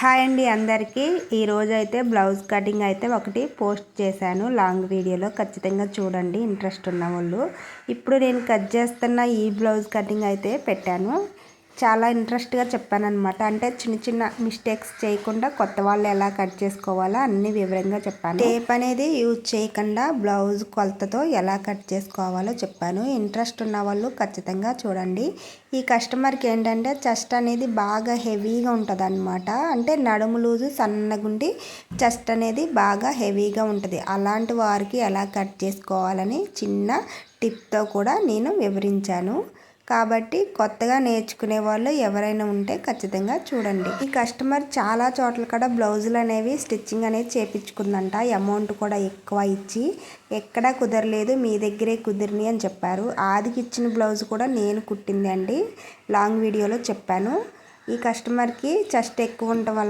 Hi అండి అందరికీ. ఈరోజు అయితే బ్లౌజ్ కటింగ్ అయితే ఒకటి పోస్ట్ చేశాను. లాంగ్ వీడియోలో ఖచ్చితంగా చూడండి ఇంట్రెస్ట్ ఉన్న వాళ్ళు. ఇప్పుడు నేను కట్ చేస్తున్న ఈ బ్లౌజ్ కటింగ్ అయితే పెట్టాను. చాలా ఇంట్రెస్ట్గా చెప్పానమాట అంటే చిన్న చిన్న మిస్టేక్స్ చేయకుండా కొత్త వాళ్ళు ఎలా కట్ చేసుకోవాలో అన్ని వివరంగా చెప్పాను. టేప్ అనేది యూజ్ చేయకుండా బ్లౌజ్ కొలతతో ఎలా కట్ చేసుకోవాలో చెప్పాను. ఇంట్రెస్ట్ ఉన్న వాళ్ళు ఖచ్చితంగా చూడండి. ఈ కస్టమర్కి ఏంటంటే చెస్ట్ అనేది బాగా హెవీగా ఉంటుంది అనమాట అంటే నడుము లూజు సన్నగుండి చెస్ట్ అనేది బాగా హెవీగా ఉంటుంది. అలాంటి వారికి ఎలా కట్ చేసుకోవాలని చిన్న టిప్తో కూడా నేను వివరించాను. కాబట్టి కొత్తగా నేర్చుకునే వాళ్ళు ఎవరైనా ఉంటే ఖచ్చితంగా చూడండి. ఈ కస్టమర్ చాలా చోట్ల కూడా బ్లౌజులు అనేవి స్టిచ్చింగ్ అనేది చేపించుకుందంట. అమౌంట్ కూడా ఎక్కువ ఇచ్చి ఎక్కడా కుదరలేదు మీ దగ్గరే కుదిరిని అని చెప్పారు. ఆదికి ఇచ్చిన బ్లౌజ్ కూడా నేను కుట్టింది అండి లాంగ్ వీడియోలో చెప్పాను. ఈ కస్టమర్కి చెస్ట్ ఎక్కువ ఉండటం వల్ల